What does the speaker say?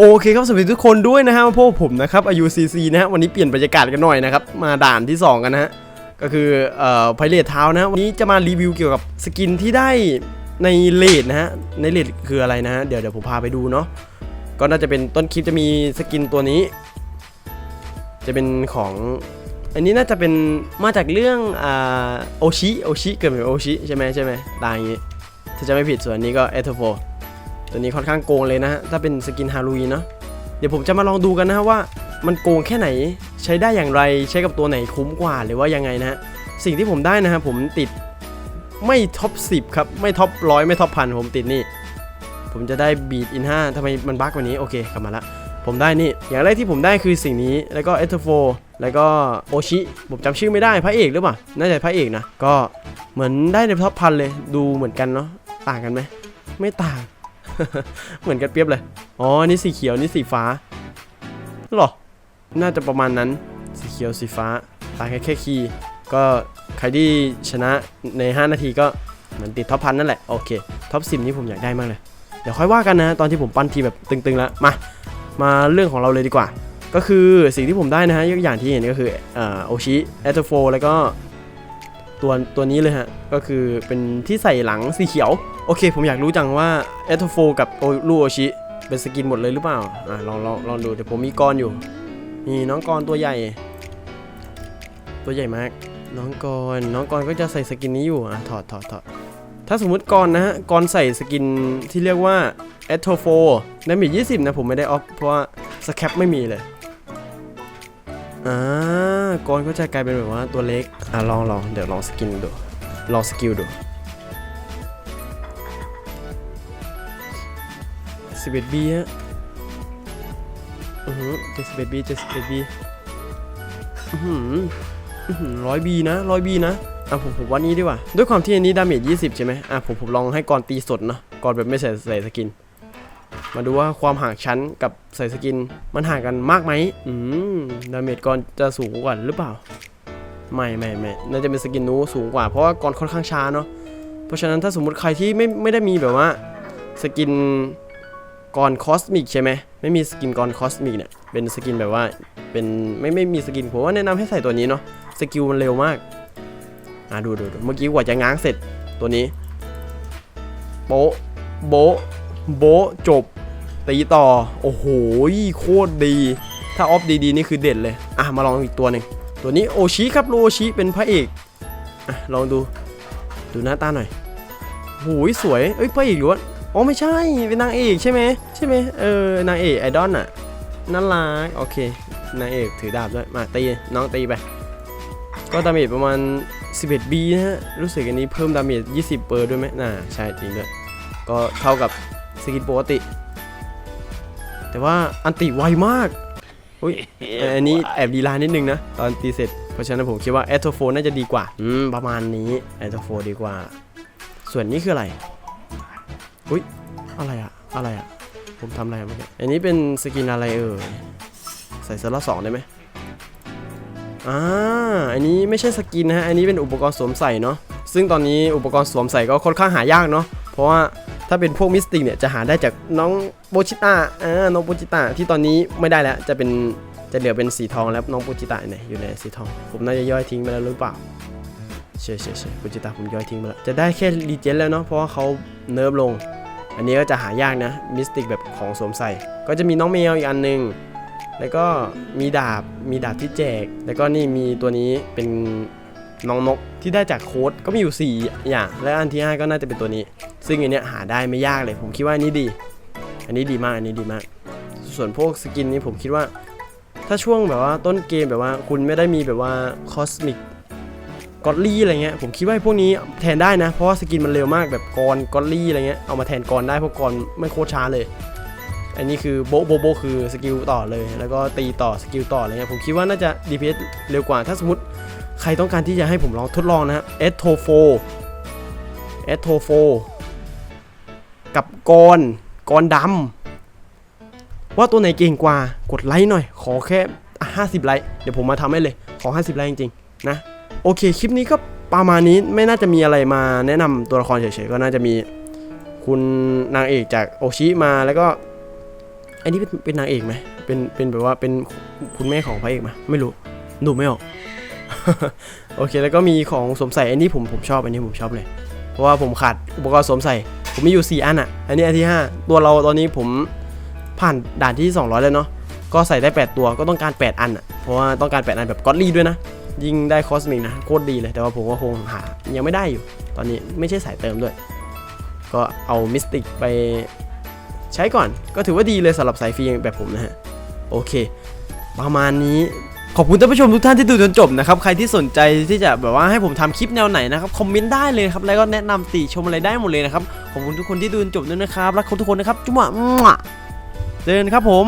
โอเคครับสวัสดีทุกคนด้วยนะฮะพวกผมนะครับอายุ CC นะฮะวันนี้เปลี่ยนบรรยากาศกันหน่อยนะครับ มาด่านที่ 2 กันนะฮะก็คือเอ่อไพเรทเท้านะฮะวันนี้จะมารีวิวเกี่ยวกับสกินที่ได้ในเลดนะฮะในเลดคืออะไรนะฮะเดี๋ยวเดี๋ยวผมพาไปดูเนาะก็น่าจะเป็นต้นคลิปจะมีสกินตัวนี้ จะเป็นของ อันนี้น่าจะเป็นมาจากเรื่องอ่าโอชิโอชิเกิดเป็นโอชิใช่ไหมใช่ไหมตายอย่างงี้ถ้าจะไม่ผิดส่วนนี้ก็เอทโฟ ตัวนี้ค่อนข้างโกงเลยนะฮะ ถ้าเป็นสกินฮาโลวีนเนาะ เดี๋ยวผมจะมาลองดูกันนะฮะว่ามันโกงแค่ไหน ใช้ได้อย่างไร ใช้กับตัวไหนคุ้มกว่าหรือว่ายังไงนะฮะ สิ่งที่ผมได้นะฮะผมติดไม่ท็อป 10 ครับ ไม่ท็อปร้อยไม่ท็อปพันผมติดนี่ ผมจะได้บีดอิน5ทำไมมันบั๊กกว่านี้ โอเคกลับมาละ ผมได้นี่ อย่างแรกที่ผมได้คือสิ่งนี้ แล้วก็เอทโฟแล้วก็โอชิ ผมจำชื่อไม่ได้ พระเอกหรือเปล่า น่าจะพระเอกนะ ก็เหมือนได้ในท็อปพันเลย ดูเหมือนกันเนาะ ต่างกันไหม ไม่ต่าง เหมือนกันเปรียบเลย อ๋อ นี่สีเขียว นี่สีฟ้าหรอ น่าจะประมาณนั้น สีเขียว สีฟ้า ตางแค่แค่คีย์ก็ใครที่ชนะใน 5 นาทีก็เหมือนติดท็อปพันนั่นแหละ โอเค ท็อปสินี่ผมอยากได้มากเลย เดี๋ยวค่อยว่ากันนะ ตอนที่ผมปั้นทีแบบตึงๆแล้ว มา มาเรื่องของเราเลยดีกว่า ก็คือสิ่งที่ผมได้นะฮะยกอย่างที่เห็นก็คือโอชิเอตโฟแล้วก็ตัวตัวนี้เลยฮะ ก็คือเป็นที่ใส่หลังสีเขียว โอเค ผมอยากรู้จังว่าเอทโฟกับโอลูโอชิเป็นสกินหมดเลยหรือเปล่า อะลองลองลองดูเดี๋ยวผมมีกรอยู่ นี่น้องกรตัวใหญ่ ตัวใหญ่มาก น้องกรน้องกรก็จะใส่สกินนี้อยู่ อะถอดถอดถอดถ้าสมมุติกรนะฮะกรใส่สกินที่เรียกว่าเอทโฟได้มี20นะผมไม่ได้ออฟเพราะว่าสแคปไม่มีเลยอ่ากรก็จะกลายเป็นแบบว่าตัวเล็ก อะลองลองเดี๋ยวลองสกินดู ลองสกิลดู 11 B ฮะอือหือ71 B 71 B อือหืออือหือร้อยบีนะร้อยบีนะอะผมผมว่านี้ดีกว่า ด้วยความที่อันนี้ดาเมจ20 ใช่ไหมอะผมผมลองให้ก่อนตีสดเนาะก่อนแบบไม่ใส่ใส่สกิน มาดูว่าความห่างชั้นกับใส่สกิน มันห่างกันมากไหมอืมดาเมจก่อนจะสูงกว่าหรือเปล่า ไม่ไม่ไม่น่าจะเป็นสกินนู้สูงกว่าเพราะว่าก่อนค่อนข้างช้าเนาะเพราะฉะนั้นถ้าสมมุติใครที่ไม่ไม่ได้มีแบบว่าสกิน กรคอสมิกใช่ไหมไม่มีสกินกรคอสมิกเนี่ยเป็นสกินแบบว่าเป็นไม่ไม่มีสกินผมว่าแนะนำให้ใส่ตัวนี้เนาะสกิลมันเร็วมากอะดูดูดูเมื่อกี้กว่าจะง้างเสร็จตัวนี้โบโบโบจบตีต่อ โอ้โหโคตรดี ถ้าออฟดีๆนี่คือเด็ดเลย อะมาลองอีกตัวหนึ่งตัวนี้โอชิครับโอชิเป็นพระเอกอะลองดูดูหน้าตาหน่อยโหยสวยเอ้ยพระเอกหรือว่า อ๋อไม่ใช่ เป็นนางเอกใช่ไหมใช่ไหมเออนางเอกไอดอลน่ะน่ารักโอเคนางเอกถือดาบด้วยมาตีน้องตีไป ก็ดาเมจประมาณ 11 B นะฮะรู้สึกอันนี้เพิ่มดาเมจ20เปอร์ด้วยไหมน่าใช่จริงด้วย ก็เท่ากับสกินปกติ แต่ว่าอันติไวมากอุ้ยเอ่ออันนี้แอบดีลานิดนึงนะ ตอนตีเสร็จ เพราะฉะนั้นผมคิดว่าแอตโทโฟน่าจะดีกว่า อืม ประมาณนี้แอตโทโฟดีกว่า ส่วนนี้คืออะไร อุ้ยอะไรอะอะไรอะผมทำอะไรอะเมื่อกี้อันนี้เป็นสกินอะไรเอ่ยใส่เซอร์ละสองได้ไหมอ่าอันนี้ไม่ใช่สกินนะฮะอันนี้เป็นอุปกรณ์สวมใส่เนาะซึ่งตอนนี้อุปกรณ์สวมใส่ก็ค่อนข้างหายากเนาะเพราะว่าถ้าเป็นพวกมิสติกเนี่ยจะหาได้จากน้องโบชิต้าอ่าน้องโบชิต้าที่ตอนนี้ไม่ได้แล้วจะเป็นจะเหลือเป็นสีทองแล้วน้องโบชิต้าไหนอยู่ในสีทอง ผมน่าจะย่อยทิ้งไปแล้วหรือเปล่า ใช่ใช่ใช่โบชิต้าผมย่อยทิ้งไปแล้วจะได้แค่รีเจนแล้วเนาะเพราะว่าเขาเนิร์ฟลง อันนี้ก็จะหายากนะมิสติกแบบของสวมใส่ ก็จะมีน้องแมวอีกอันหนึง แล้วก็มีดาบมีดาบที่แจก แล้วก็นี่มีตัวนี้เป็นน้องนกที่ได้จากโค้ดก็มีอยู่ 4 อย่าง และอันที่ 5 ก็น่าจะเป็นตัวนี้ ซึ่งอันเนี้ยหาได้ไม่ยากเลย ผมคิดว่าอันนี้ดี อันนี้ดีมากอันนี้ดีมาก ส่วนพวกสกินนี้ผมคิดว่า ถ้าช่วงแบบว่าต้นเกมแบบว่าคุณไม่ได้มีแบบว่าคอสมิก กอดลี่อะไรเงี้ยผมคิดว่าพวกนี้แทนได้นะ เพราะว่าสกินมันเร็วมากแบบกอรกอดลี่อะไรเงี้ยเอามาแทนกอรได้เพราะกอรไม่โคตรช้าเลย อันนี้คือโบโบโบคือสกิลต่อเลย แล้วก็ตีต่อสกิลต่ออะไรเงี้ยผมคิดว่าน่าจะ DPS เร็วกว่าถ้าสมมติใครต้องการที่จะให้ผมลองทดลองนะเอสโทโฟเอสโทโฟกับกอรกอรดำว่าตัวไหนเก่งกว่ากดไลค์หน่อย ขอแค่ 50 ไลค์เดี๋ยวผมมาทำให้เลย ขอ 50 ไลค์จริงๆนะ โอเคคลิปนี้ก็ประมาณนี้ไม่น่าจะมีอะไรมาแนะนำตัวละครเฉยๆก็น่าจะมีคุณนางเอกจากโอชิมาแล้วก็อันนี้เป็นเป็นนางเอกไหมเป็นเป็นแบบว่าเป็นคุณแม่ของพระเอกไหมไม่รู้ดูไม่ออกโอเคแล้วก็มีของสวมใส่อันนี้ผมผมชอบอันนี้ผมชอบเลย เพราะว่าผมขาดอุปกรณ์สวมใส่ ผมมีอยู่ 4 อันอะ อันนี้อันที่ 5 ตัวเราตอนนี้ผมผ่านด่านที่ 200 แล้วเนาะก็ใส่ได้ 8 ตัวก็ต้องการ 8 อันอะเพราะว่าต้องการ 8 อันแบบก็อดลี่ด้วยนะ ยิ่งได้คอสมิกนะโคตรดีเลยแต่ว่าผมก็คงหายังไม่ได้อยู่ ตอนนี้ไม่ใช่สายเติมด้วย ก็เอามิสติกไปใช้ก่อนก็ถือว่าดีเลยสำหรับสายฟรีแบบผมนะฮะ โอเค ประมาณนี้ขอบคุณท่านผู้ชมทุกท่านที่ดูจนจบนะครับ ใครที่สนใจที่จะแบบว่าให้ผมทำคลิปแนวไหนนะครับ คอมเมนต์ได้เลยครับ แล้วก็แนะนำติชมอะไรได้หมดเลยนะครับ ขอบคุณทุกคนที่ดูจนจบด้วยนะครับ รักทุกคนนะครับ จุ๊บะมั่วเจอกันครับผม